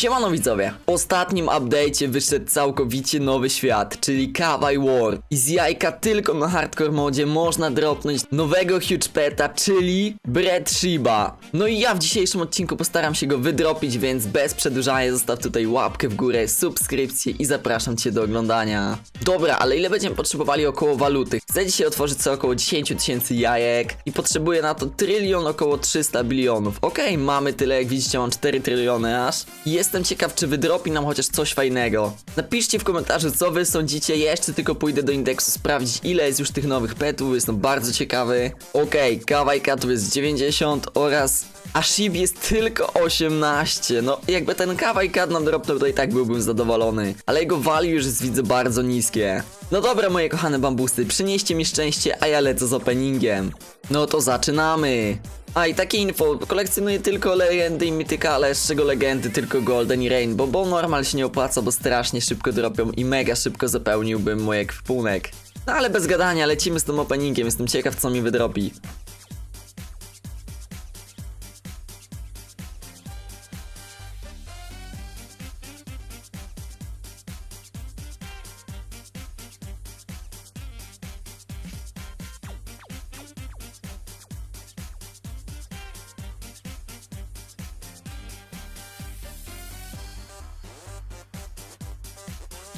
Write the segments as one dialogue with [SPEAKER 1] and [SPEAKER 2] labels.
[SPEAKER 1] Siemano widzowie, w ostatnim update'cie wyszedł całkowicie nowy świat, czyli Kawaii War i z jajka tylko na hardcore modzie można dropnąć nowego huge peta, czyli Bread Shiba. No i ja w dzisiejszym odcinku postaram się go wydropić, więc bez przedłużania zostaw tutaj łapkę w górę, subskrypcję i zapraszam cię do oglądania. Dobra, ale ile będziemy potrzebowali około waluty? Chcę dzisiaj otworzyć sobie około 10 tysięcy jajek i potrzebuję na to trylion około 300 bilionów. Okej, mamy tyle, jak widzicie mam 4 tryliony aż. Jestem ciekaw, czy wydropi nam chociaż coś fajnego. Napiszcie w komentarzu, co wy sądzicie. Jeszcze tylko pójdę do indeksu sprawdzić, ile jest już tych nowych petów. Jestem bardzo ciekawy. Okej, Kawaii Katów jest 90 oraz Ashib jest tylko 18. No, jakby ten Kawaii Kat nam dropnął, to i tak byłbym zadowolony. Ale jego value już jest, widzę, bardzo niskie. No dobra, moje kochane bambusy, przynieście mi szczęście, a ja lecę z openingiem. No to zaczynamy. A i takie info, kolekcjonuję tylko legendy i mityka, ale z czego legendy tylko Golden i Rainbow, bo normal się nie opłaca, bo strasznie szybko dropią i mega szybko zapełniłbym mój ekwipunek. No ale bez gadania, lecimy z tym openingiem, jestem ciekaw co mi wydropi.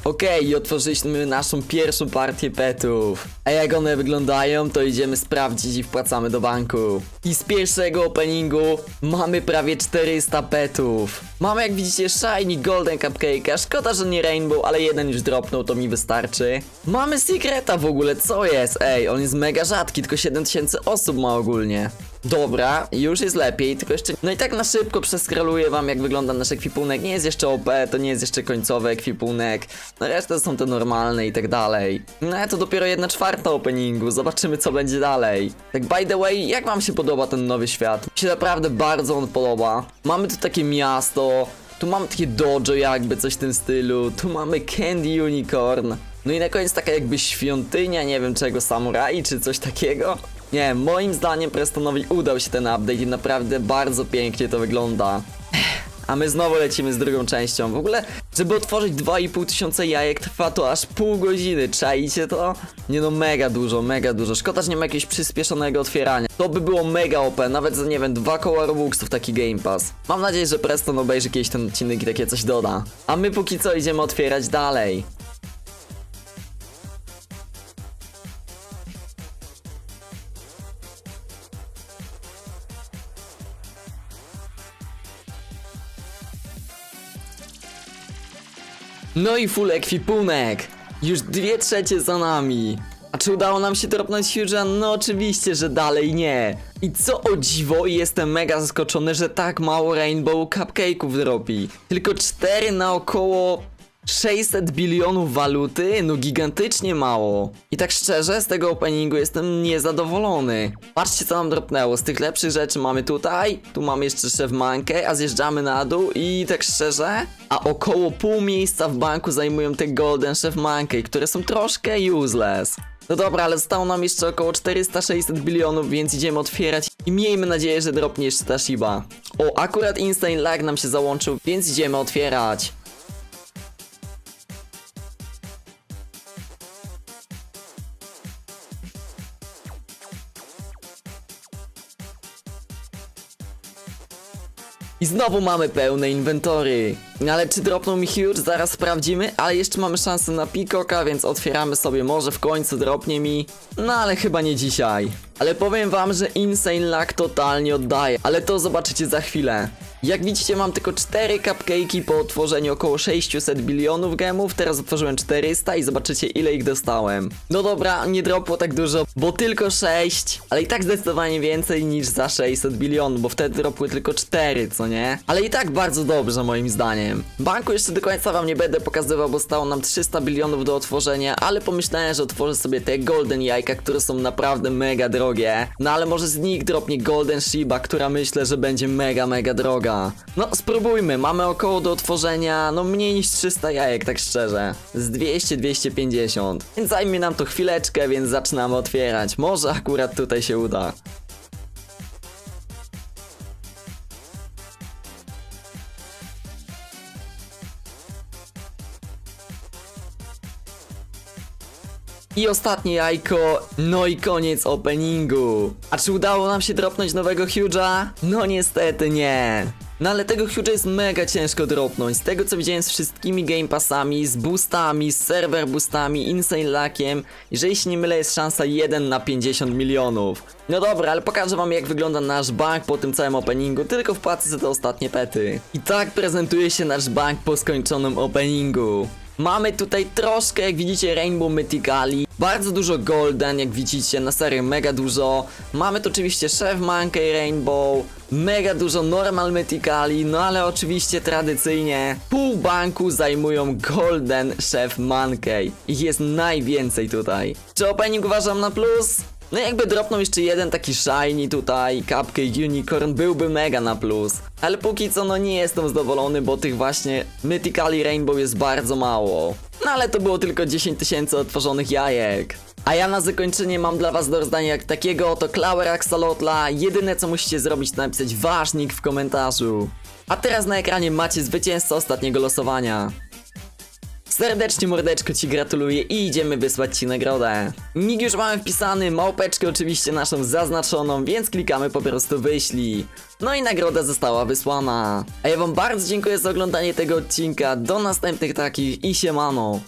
[SPEAKER 1] Okej, i otworzyliśmy naszą pierwszą partię petów. A jak one wyglądają, to idziemy sprawdzić i wpłacamy do banku. I z pierwszego openingu mamy prawie 400 petów. Mamy jak widzicie Shiny Golden Cupcake'a, szkoda, że nie Rainbow, ale jeden już dropnął, to mi wystarczy. Mamy Secreta w ogóle, co jest? Ej, on jest mega rzadki, tylko 7000 osób ma ogólnie. Dobra, już jest lepiej, tylko jeszcze... No i tak na szybko przeskraluję wam jak wygląda nasz ekwipunek. Nie jest jeszcze OP, to nie jest jeszcze końcowy ekwipunek. No reszta są te normalne i tak dalej. No ale to dopiero jedna czwarta openingu, zobaczymy co będzie dalej. Tak by the way, jak wam się podoba ten nowy świat? Mi się naprawdę bardzo on podoba. Mamy tu takie miasto, tu mamy takie dojo jakby, coś w tym stylu. Tu mamy Candy Unicorn. No i na koniec taka jakby świątynia, nie wiem czego, samurai czy coś takiego. Nie, moim zdaniem Prestonowi udał się ten update i naprawdę bardzo pięknie to wygląda. A my znowu lecimy z drugą częścią. W ogóle, żeby otworzyć 2,5 tysiąca jajek trwa to aż pół godziny. Czaicie to? Nie no, mega dużo, mega dużo. Szkoda, że nie ma jakiegoś przyspieszonego otwierania. To by było mega OP, nawet za, nie wiem, dwa koła Robuxów taki Game Pass. Mam nadzieję, że Preston obejrzy kiedyś ten odcinek i takie coś doda. A my póki co idziemy otwierać dalej. No i full ekwipunek! Już dwie trzecie za nami! A czy udało nam się dropnąć Huge'a? No oczywiście, że dalej nie! I co o dziwo, jestem mega zaskoczony, że tak mało Rainbow Cupcake'ów dropi. Tylko 4 na około 600 bilionów waluty? No gigantycznie mało. I tak szczerze, z tego openingu jestem niezadowolony. Patrzcie co nam dropnęło, z tych lepszych rzeczy mamy tutaj, tu mamy jeszcze szef mankę, a zjeżdżamy na dół i tak szczerze, a około pół miejsca w banku zajmują te golden chef mankę, które są troszkę useless. No dobra, ale zostało nam jeszcze około 400-600 bilionów, więc idziemy otwierać i miejmy nadzieję, że dropnie jeszcze ta Shiba. O, akurat Insane Lag nam się załączył, więc idziemy otwierać. I znowu mamy pełne inwentory. No ale czy dropną mi huge? Zaraz sprawdzimy, ale jeszcze mamy szansę na Peacocka, więc otwieramy sobie, może w końcu dropnie mi. No ale chyba nie dzisiaj. Ale powiem wam, że Insane Luck totalnie oddaje, ale to zobaczycie za chwilę. Jak widzicie mam tylko 4 cupcake'i po otworzeniu około 600 bilionów gemów, teraz otworzyłem 400 i zobaczycie ile ich dostałem. No dobra, nie dropło tak dużo, bo tylko 6, ale i tak zdecydowanie więcej niż za 600 bilionów, bo wtedy dropły tylko 4, co nie? Ale i tak bardzo dobrze moim zdaniem. Banku jeszcze do końca wam nie będę pokazywał, bo stało nam 300 bilionów do otworzenia, ale pomyślałem, że otworzę sobie te golden jajka, które są naprawdę mega drogie. No ale może z nich dropnie golden Shiba, która myślę, że będzie mega, mega droga. No spróbujmy, mamy około do otworzenia, no mniej niż 300 jajek, tak szczerze. Z 200-250. Więc zajmie nam to chwileczkę, więc zaczynamy otwierać. Może akurat tutaj się uda. I ostatnie jajko, no i koniec openingu. A czy udało nam się dropnąć nowego Huge'a? No niestety nie. No ale tego Huge'a jest mega ciężko dropnąć. Z tego co widziałem z wszystkimi Game Passami, z boostami, z server boostami, Insane Luckiem, jeżeli się nie mylę jest szansa 1 na 50 milionów. No dobra, ale pokażę wam jak wygląda nasz bank po tym całym openingu, tylko wpłacę za te ostatnie pety. I tak prezentuje się nasz bank po skończonym openingu. Mamy tutaj troszkę, jak widzicie, Rainbow Mythicali, bardzo dużo Golden, jak widzicie, na serio mega dużo. Mamy tu oczywiście Chef Monkey Rainbow, mega dużo Normal Mythicali, no ale oczywiście tradycyjnie pół banku zajmują Golden Chef Monkey. Ich jest najwięcej tutaj. Czy opening uważam na plus? No jakby dropnął jeszcze jeden taki shiny tutaj, Cupcake Unicorn, byłby mega na plus. Ale póki co no nie jestem zadowolony, bo tych właśnie Mythicali Rainbow jest bardzo mało. No ale to było tylko 10 tysięcy otworzonych jajek. A ja na zakończenie mam dla was do rozdania jak takiego oto Clower Axolotla. Jedyne co musicie zrobić to napisać wasz nick w komentarzu. A teraz na ekranie macie zwycięzcę ostatniego losowania. Serdecznie mordeczko ci gratuluję i idziemy wysłać ci nagrodę. Nick już mamy wpisany, małpeczkę oczywiście naszą zaznaczoną, więc klikamy po prostu wyślij. No i nagroda została wysłana. A ja wam bardzo dziękuję za oglądanie tego odcinka, do następnych takich i siemano.